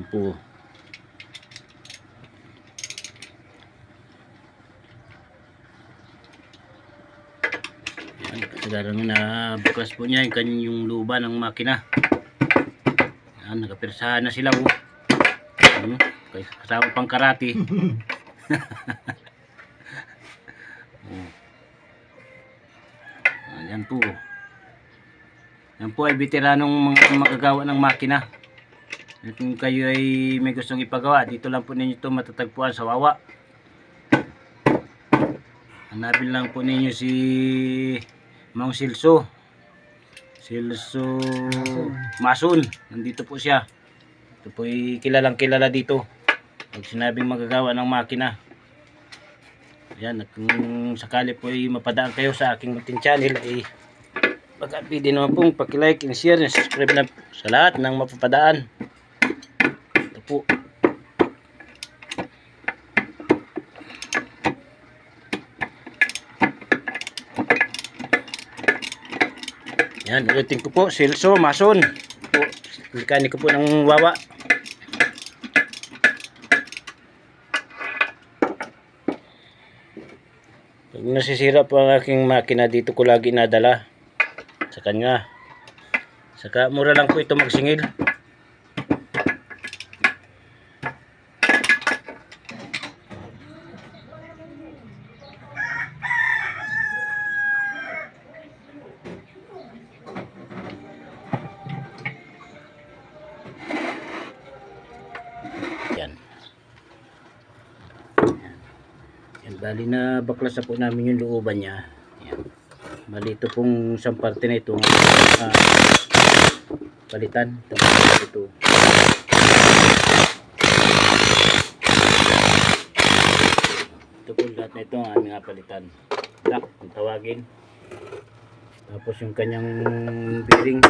Ayan po. Ayan, kasagaran na bukas po niya yung kanyang luba ng makina. Ayan, nakapirsahan na sila po. Ano, kay- kasama pang karate. oh. Ayan po. Yan po ay veteranong mga magagawa ng makina. Kung kayo ay may gustong ipagawa, dito lang po ninyo ito matatagpuan sa Wawa. Hanapin lang po ninyo si Mang Silso. Silso Masun. Nandito po siya. Ito po ay kilalang kilala dito. Pag sinabing magagawa ng makina. Yan, at kung sakali po ay mapadaan kayo sa aking munting channel ay pag-update din naman pong pag-like and share and subscribe na sa lahat ng mapapadaan. Po. Yan, ulitin ko po, Silso, Mason. Po, mekaniko po ng wawa. Pag nasisira po ang aking makina, dito ko lagi nadala sa kanya. Saka mura lang po ito magsingil. Yan. Yan, bali na baklas na po namin yung looban niya. Yan. Bali ito pong isang parte na ito. ah, palitan. Ito. Ito po lahat na ito ang aming palitan. Black kung tawagin. Tapos yung kanyang bearing.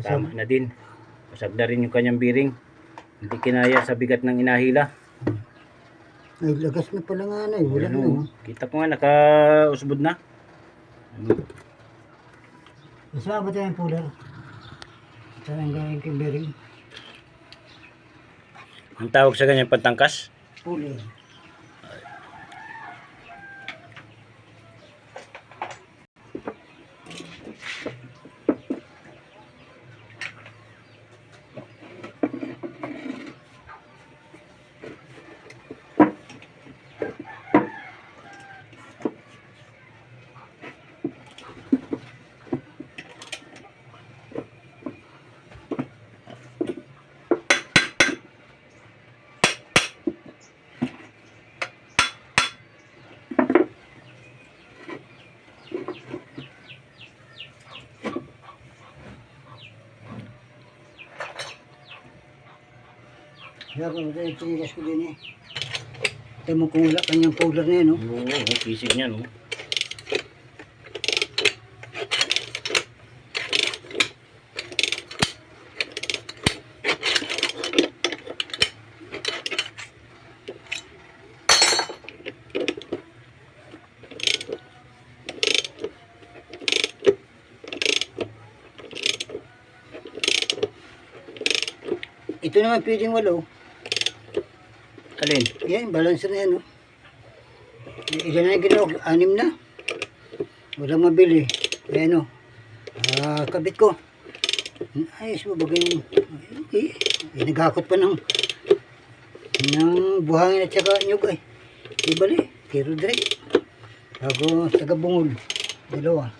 Tama na din. Masag na rin yung kanyang bearing. Hindi kinaya sa bigat ng inahila. Ay, lagas na pala nga na eh. Wala na. Ano, kita ko nga nakausbod na. Kasama ba tayong puller? Saan ang gawin kay bearing? Ang tawag sa ganyan pantangkas? Puller. Ko ito yung ko din eh. Ito mo kung wala kanyang puller na yun, no? Oo, oh, pisig niya, no? Ito naman pwedeng walo. Alin? Yan, balancer na yan, no? Ilan na yung? Anim na. Walang mabili. Ayan, no? Ah, kabit ko. Ayos mo, bagay yung... Eh, eh, nagakot pa ng... ng buhangin at saka nyug, ay. Di bali, pero direct. Bago taga bungol. Dalawa.